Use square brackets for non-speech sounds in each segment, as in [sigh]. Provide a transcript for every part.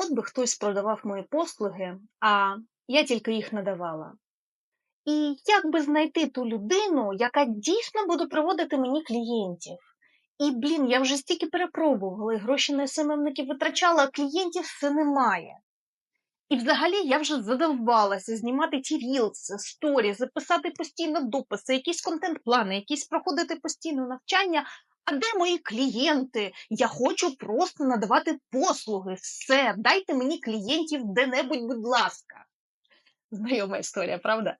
От би хтось продавав мої послуги, а я тільки їх надавала. І як би знайти ту людину, яка дійсно буде приводити мені клієнтів? І, блін, я вже стільки перепробувала, і гроші на СММників витрачала, а клієнтів все немає. І взагалі я вже задовбалася знімати ті рілси, сторі, записати постійно дописи, якісь контент-плани, якісь проходити постійно навчання. А де мої клієнти? Я хочу просто надавати послуги. Все, дайте мені клієнтів де-небудь, будь ласка. Знайома історія, правда?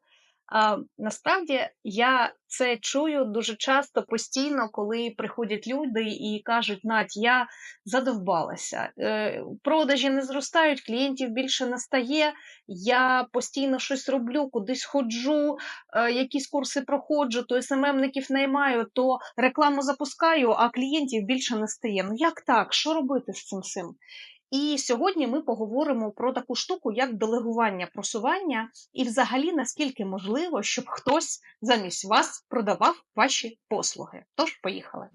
А, Насправді я це чую дуже часто постійно, коли приходять люди і кажуть, Надь, я задовбалася, е, продажі не зростають, клієнтів більше не стає, я постійно щось роблю, кудись ходжу, е, якісь курси проходжу, то СММників наймаю, то рекламу запускаю, а клієнтів більше не стає. Ну як так? Що робити з цим всім? І сьогодні ми поговоримо про таку штуку, як делегування просування, і взагалі наскільки можливо, щоб хтось замість вас продавав ваші послуги. Тож, поїхали.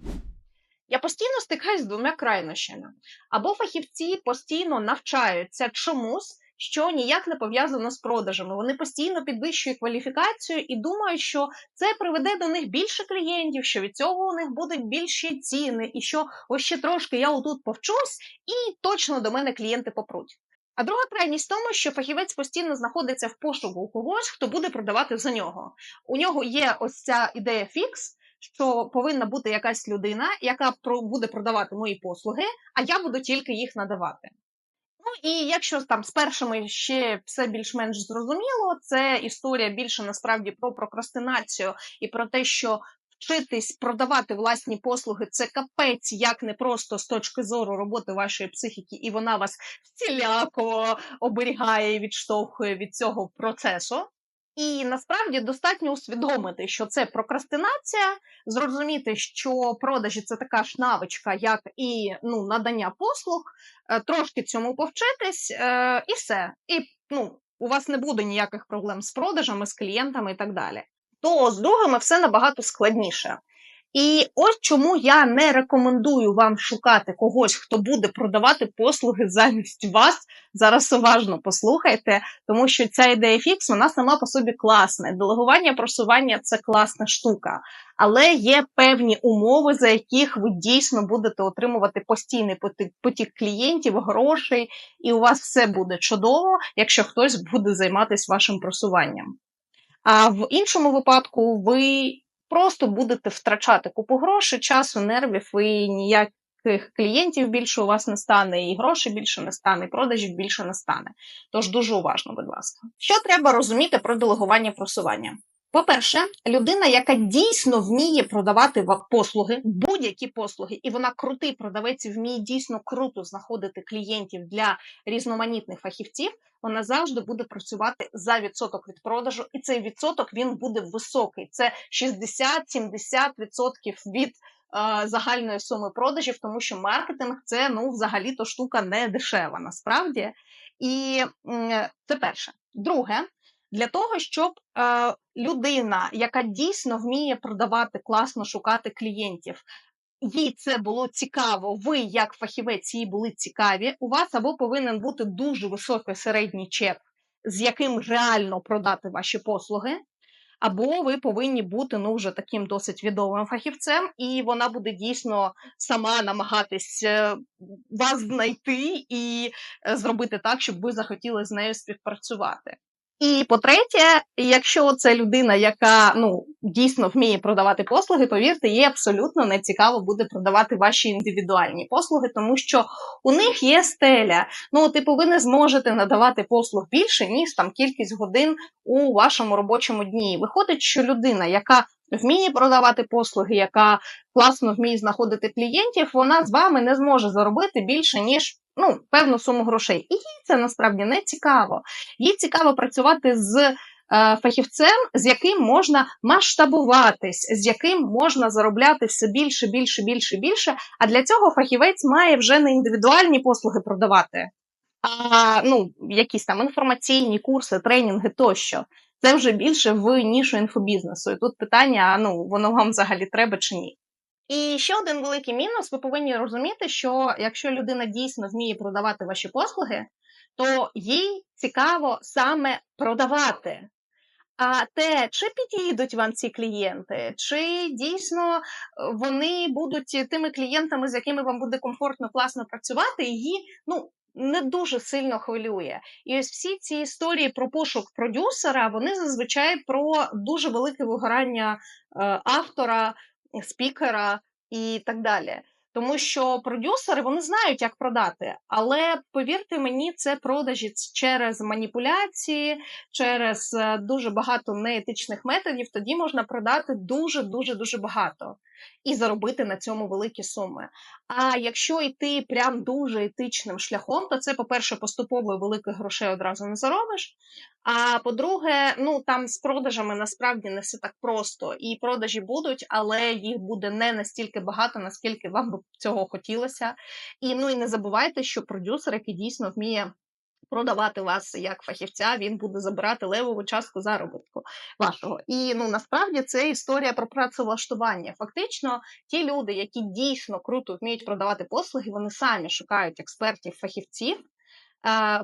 Я постійно стикаюсь з двома крайнощами. Або фахівці постійно навчаються чомусь, що ніяк не пов'язано з продажами. Вони постійно підвищують кваліфікацію і думають, що це приведе до них більше клієнтів, що від цього у них будуть більші ціни, і що ось ще трошки я отут повчусь, і точно до мене клієнти попруть. А друга крайність в тому, що фахівець постійно знаходиться в пошуку у когось, хто буде продавати за нього. У нього є ось ця ідея фікс. Що повинна бути якась людина, яка буде продавати мої послуги, а я буду тільки їх надавати. Ну і якщо там з першими ще все більш-менш зрозуміло, це історія більше насправді про прокрастинацію і про те, що вчитись продавати власні послуги це капець, як не просто з точки зору роботи вашої психіки, і вона вас всіляко оберігає і відштовхує від цього процесу. І насправді достатньо усвідомити, що це прокрастинація, зрозуміти, що продажі це така ж навичка, як і ну, надання послуг, е, трошки цьому повчитись, е, і все. І ну, у вас не буде ніяких проблем з продажами, з клієнтами і так далі. То з другими все набагато складніше. І ось чому я не рекомендую вам шукати когось, хто буде продавати послуги замість вас. Зараз уважно послухайте, тому що ця ідея фікс вона сама по собі класна. Делегування просування це класна штука, але є певні умови, за яких ви дійсно будете отримувати постійний потік клієнтів, грошей, і у вас все буде чудово, якщо хтось буде займатися вашим просуванням. А в іншому випадку ви просто будете втрачати купу грошей, часу, нервів і ніяких клієнтів більше у вас не стане, і грошей більше не стане, і продажів більше не стане. Тож дуже уважно, будь ласка. Що треба розуміти про делегування просування? По-перше, людина, яка дійсно вміє продавати послуги, будь-які послуги, і вона крутий продавець вміє дійсно круто знаходити клієнтів для різноманітних фахівців, вона завжди буде працювати за відсоток від продажу, і цей відсоток він буде високий. Це 60-70% від е, загальної суми продажів, тому що маркетинг це ну взагалі то штука не дешева насправді. І е, це перше. Друге. Для того, щоб е, людина, яка дійсно вміє продавати, класно шукати клієнтів, їй це було цікаво, ви, як фахівець, їй були цікаві, у вас або повинен бути дуже високий середній чек, з яким реально продати ваші послуги, або ви повинні бути ну, вже таким досить відомим фахівцем, і вона буде дійсно сама намагатись е, вас знайти і е, зробити так, щоб ви захотіли з нею співпрацювати. І по-третє, якщо це людина, яка ну дійсно вміє продавати послуги, повірте, їй абсолютно не цікаво буде продавати ваші індивідуальні послуги, тому що у них є стеля. Ну, типу, ви не зможете надавати послуг більше, ніж там кількість годин у вашому робочому дні. Виходить, що людина, яка вміє продавати послуги, яка класно вміє знаходити клієнтів, вона з вами не зможе заробити більше ніж ну, певну суму грошей. І їй це насправді не цікаво. Їй цікаво працювати з е, фахівцем, з яким можна масштабуватись, з яким можна заробляти все більше, більше, більше, більше. А для цього фахівець має вже не індивідуальні послуги продавати, а ну, якісь там інформаційні курси, тренінги тощо. Це вже більше в нішу інфобізнесу. І тут питання: ну, воно вам взагалі треба чи ні. І ще один великий мінус: ви повинні розуміти, що якщо людина дійсно вміє продавати ваші послуги, то їй цікаво саме продавати. А те, чи підійдуть вам ці клієнти, чи дійсно е, вони будуть тими клієнтами, з якими вам буде комфортно, класно працювати, її ну не дуже сильно хвилює. І ось всі ці історії про пошук продюсера, вони зазвичай про дуже велике вигорання е, автора, спікера і так далі. Тому що продюсери вони знають, як продати, але повірте мені, це продажі через маніпуляції, через е, дуже багато неетичних методів. Тоді можна продати дуже дуже дуже багато і заробити на цьому великі суми. А якщо йти прям дуже етичним шляхом, то це, по-перше, поступово великих грошей одразу не заробиш. А по-друге, ну там з продажами насправді не все так просто. І продажі будуть, але їх буде не настільки багато, наскільки вам би цього хотілося. І ну і не забувайте, що продюсер, який дійсно вміє продавати вас як фахівця, він буде забирати левову частку заробітку вашого. І ну насправді це історія про працевлаштування. Фактично, ті люди, які дійсно круто вміють продавати послуги, вони самі шукають експертів, фахівців,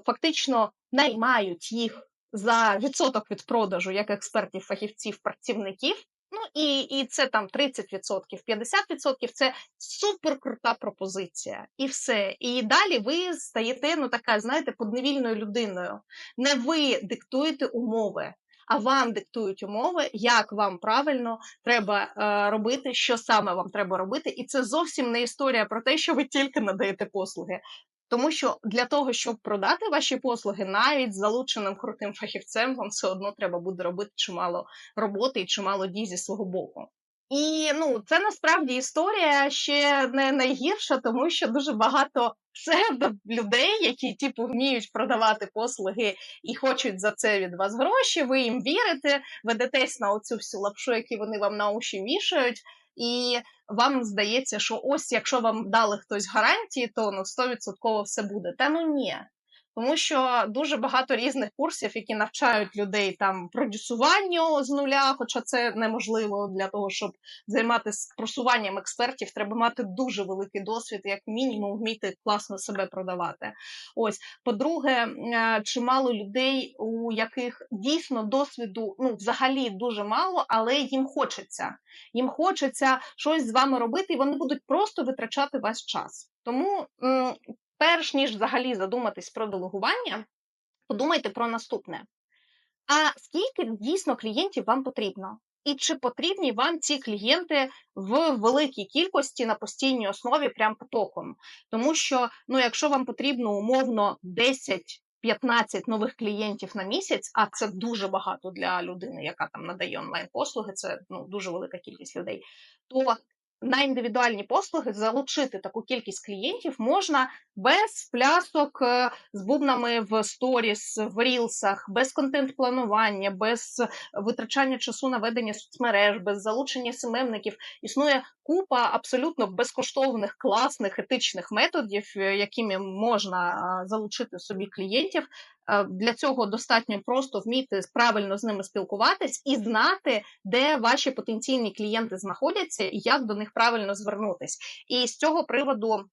фактично наймають їх за відсоток від продажу як експертів, фахівців, працівників. Ну і і це там 30%, 50% це супер крута пропозиція. І все. І далі ви стаєте, ну така, знаєте, подневільною людиною. Не ви диктуєте умови, а вам диктують умови, як вам правильно треба е, робити, що саме вам треба робити. І це зовсім не історія про те, що ви тільки надаєте послуги. Тому що для того, щоб продати ваші послуги, навіть з залученим крутим фахівцем, вам все одно треба буде робити чимало роботи і чимало дій зі свого боку. І ну, це насправді історія ще не найгірша, тому що дуже багато [laughs] псевдо людей, які типу вміють продавати послуги і хочуть за це від вас гроші. Ви їм вірите, ведетесь на оцю всю лапшу, яку вони вам на уші вішають і вам здається, що ось якщо вам дали хтось гарантії, то ну 100% все буде. Та ну ні. Тому що дуже багато різних курсів, які навчають людей там продюсуванню з нуля, хоча це неможливо для того, щоб займатися просуванням експертів, треба мати дуже великий досвід, як мінімум вміти класно себе продавати. Ось, по-друге, е, чимало людей, у яких дійсно досвіду ну взагалі дуже мало, але їм хочеться. Їм хочеться щось з вами робити, і вони будуть просто витрачати ваш час. Тому перш ніж взагалі задуматись про делегування, подумайте про наступне. А скільки дійсно клієнтів вам потрібно? І чи потрібні вам ці клієнти в великій кількості на постійній основі прям потоком? Тому що, ну, якщо вам потрібно умовно 10 15 нових клієнтів на місяць, а це дуже багато для людини, яка там надає онлайн-послуги, це ну дуже велика кількість людей. То на індивідуальні послуги залучити таку кількість клієнтів можна без плясок е, з бубнами в сторіс, в рілсах, без контент-планування, без витрачання часу на ведення соцмереж, без залучення СММників. Існує купа абсолютно безкоштовних, класних етичних методів, е, якими можна залучити собі клієнтів. Е, для цього достатньо просто вміти правильно з ними спілкуватись і знати, де ваші потенційні клієнти знаходяться і як до них правильно звернутись. І з цього приводу.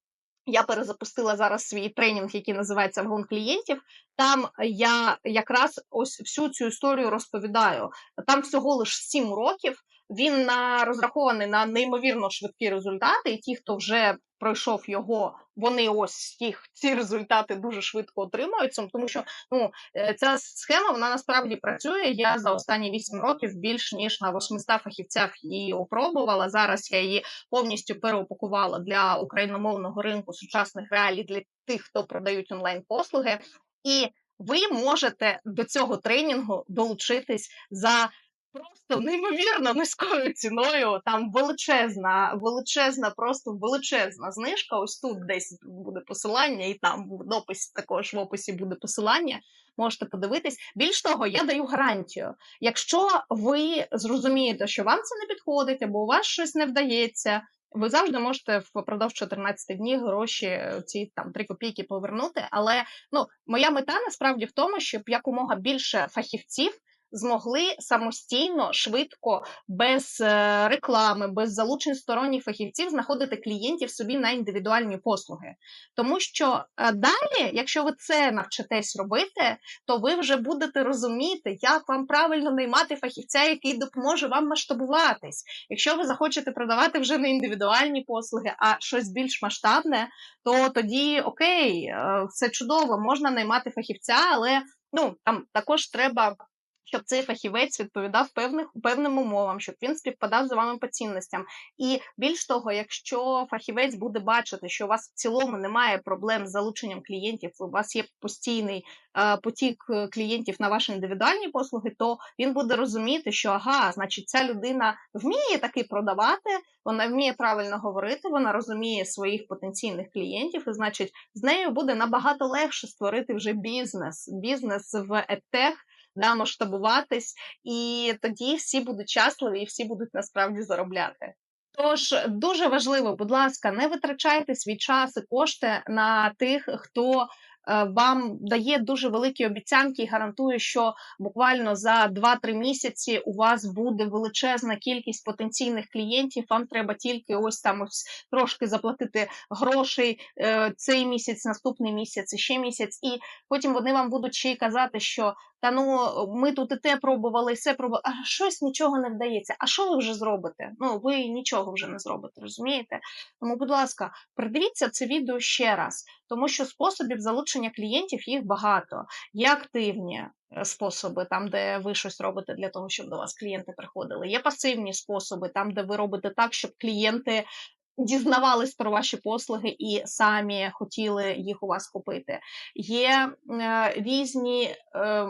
Я перезапустила зараз свій тренінг, який називається Вгон клієнтів. Там я якраз ось всю цю історію розповідаю. Там всього лиш 7 років. Він на розрахований на неймовірно швидкі результати, і ті, хто вже пройшов його, вони ось їх ці результати дуже швидко отримуються. Тому що ну е, ця схема вона насправді працює. Я за останні 8 років більш ніж на 800 фахівцях її опробувала. Зараз я її повністю переупакувала для україномовного ринку сучасних реалій для тих, хто продають онлайн послуги, і ви можете до цього тренінгу долучитись за просто неймовірно низькою ціною. Там величезна, величезна, просто величезна знижка. Ось тут десь буде посилання, і там в дописі також в описі буде посилання. Можете подивитись. Більш того, я даю гарантію. Якщо ви зрозумієте, що вам це не підходить, або у вас щось не вдається. Ви завжди можете впродовж 14 днів гроші ці там 3 копійки повернути. Але ну моя мета насправді в тому, щоб якомога більше фахівців змогли самостійно, швидко, без е, реклами, без залучень сторонніх фахівців знаходити клієнтів собі на індивідуальні послуги. Тому що е, далі, якщо ви це навчитесь робити, то ви вже будете розуміти, як вам правильно наймати фахівця, який допоможе вам масштабуватись. Якщо ви захочете продавати вже не індивідуальні послуги, а щось більш масштабне, то тоді окей, все чудово, можна наймати фахівця, але ну там також треба. Щоб цей фахівець відповідав певних певним умовам, щоб він співпадав з вами по цінностям. І більш того, якщо фахівець буде бачити, що у вас в цілому немає проблем з залученням клієнтів, у вас є постійний е, потік е, клієнтів на ваші індивідуальні послуги, то він буде розуміти, що ага, значить, ця людина вміє таки продавати, вона вміє правильно говорити, вона розуміє своїх потенційних клієнтів, і значить, з нею буде набагато легше створити вже бізнес, бізнес в еттех, да, масштабуватись, і тоді всі будуть щасливі і всі будуть насправді заробляти. Тож дуже важливо, будь ласка, не витрачайте свій час і кошти на тих, хто е, вам дає дуже великі обіцянки і гарантує, що буквально за 2-3 місяці у вас буде величезна кількість потенційних клієнтів. Вам треба тільки ось там ось трошки заплатити грошей е, цей місяць, наступний місяць, ще місяць, і потім вони вам будуть ще й казати, що та ну ми тут і те пробували, і все пробували, а щось нічого не вдається. А що ви вже зробите? Ну ви нічого вже не зробите, розумієте? Тому, будь ласка, придивіться це відео ще раз, тому що способів залучення клієнтів їх багато. Є активні е, способи, там, де ви щось робите для того, щоб до вас клієнти приходили. Є пасивні способи, там, де ви робите так, щоб клієнти. Дізнавались про ваші послуги і самі хотіли їх у вас купити. Є е, різні, е,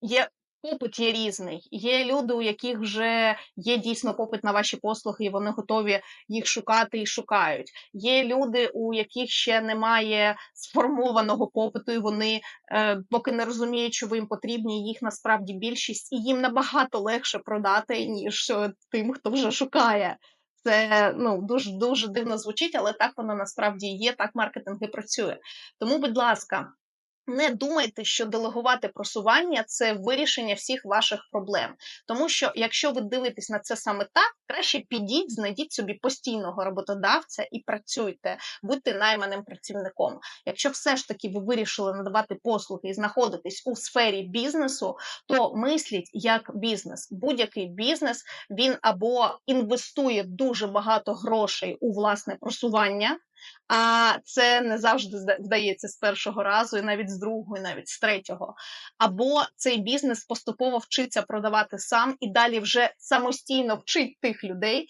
є попит є різний. Є люди, у яких вже є дійсно попит на ваші послуги, і вони готові їх шукати і шукають. Є люди, у яких ще немає сформованого попиту, і вони е, поки не розуміють, що ви їм потрібні. Їх насправді більшість, і їм набагато легше продати, ніж тим, хто вже шукає. Це ну дуже дуже дивно звучить, але так воно насправді є. Так маркетинг і працює. Тому, будь ласка, не думайте, що делегувати просування це вирішення всіх ваших проблем. Тому що, якщо ви дивитесь на це саме так, краще підіть, знайдіть собі постійного роботодавця і працюйте, будьте найманим працівником. Якщо все ж таки ви вирішили надавати послуги і знаходитесь у сфері бізнесу, то мисліть як бізнес. Будь-який бізнес він або інвестує дуже багато грошей у власне просування. А це не завжди вдається з першого разу, і навіть з другого, і навіть з третього. Або цей бізнес поступово вчиться продавати сам і далі вже самостійно вчить тих людей,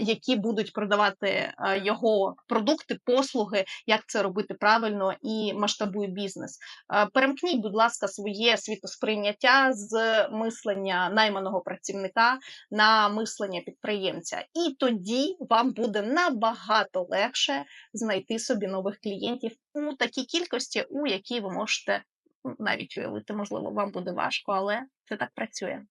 які будуть продавати е, його продукти, послуги, як це робити правильно і масштабує бізнес. Е, перемкніть, будь ласка, своє світосприйняття з мислення найманого працівника на мислення підприємця, і тоді вам буде набагато легше знайти собі нових клієнтів у такій кількості, у якій ви можете навіть уявити, можливо, вам буде важко, але це так працює.